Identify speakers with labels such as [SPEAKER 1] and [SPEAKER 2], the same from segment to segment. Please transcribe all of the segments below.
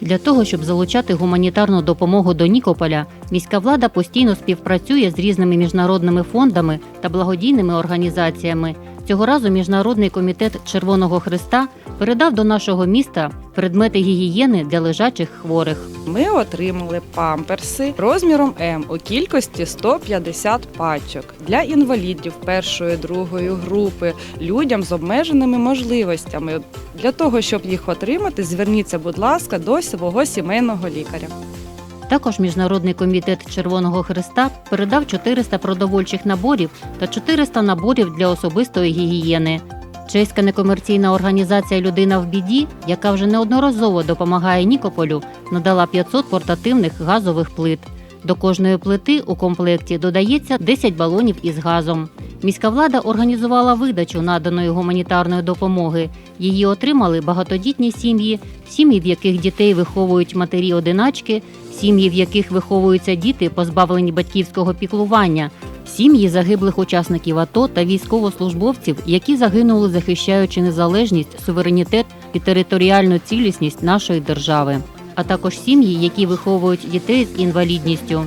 [SPEAKER 1] Для того, щоб залучати гуманітарну допомогу до Нікополя, міська влада постійно співпрацює з різними міжнародними фондами та благодійними організаціями. Цього разу Міжнародний комітет Червоного Христа передав до нашого міста предмети гігієни для лежачих хворих.
[SPEAKER 2] Ми отримали памперси розміром М у кількості 150 пачок для інвалідів першої другої групи, людям з обмеженими можливостями. Для того, щоб їх отримати, зверніться, будь ласка, до свого сімейного лікаря.
[SPEAKER 1] Також Міжнародний комітет Червоного Христа передав 400 продовольчих наборів та 400 наборів для особистої гігієни. Чеська некомерційна організація Людина в біді, яка вже неодноразово допомагає Нікополю, надала 500 портативних газових плит. До кожної плити у комплекті додається 10 балонів із газом. Міська влада організувала видачу наданої гуманітарної допомоги. Її отримали багатодітні сім'ї, сім'ї, в яких дітей виховують матері-одиначки, сім'ї, в яких виховуються діти, позбавлені батьківського піклування, сім'ї загиблих учасників АТО та військовослужбовців, які загинули, захищаючи незалежність, суверенітет і територіальну цілісність нашої держави, а також сім'ї, які виховують дітей з інвалідністю.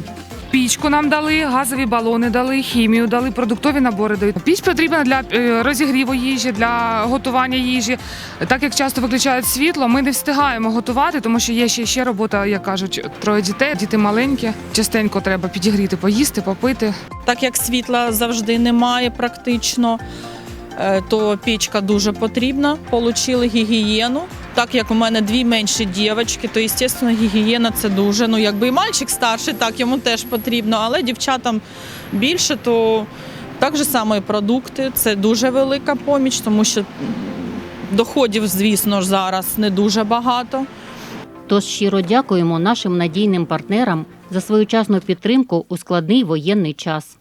[SPEAKER 3] Пічку нам дали, газові балони дали, хімію дали, продуктові набори дають. Піч потрібна для е, розігріву їжі, для готування їжі. Так як часто виключають світло, ми не встигаємо готувати, тому що є ще, ще робота, як кажуть, троє дітей, діти маленькі. Частенько треба підігріти, поїсти, попити.
[SPEAKER 4] Так як світла завжди немає практично, е, то пічка дуже потрібна. Получили гігієну. Так як у мене дві менші дівчатки, то звісно, гігієна це дуже. Ну, якби і мальчик старший, так йому теж потрібно, але дівчатам більше, то так же само і продукти. Це дуже велика поміч, тому що доходів, звісно ж, зараз не дуже багато.
[SPEAKER 1] Тож щиро дякуємо нашим надійним партнерам за своєчасну підтримку у складний воєнний час.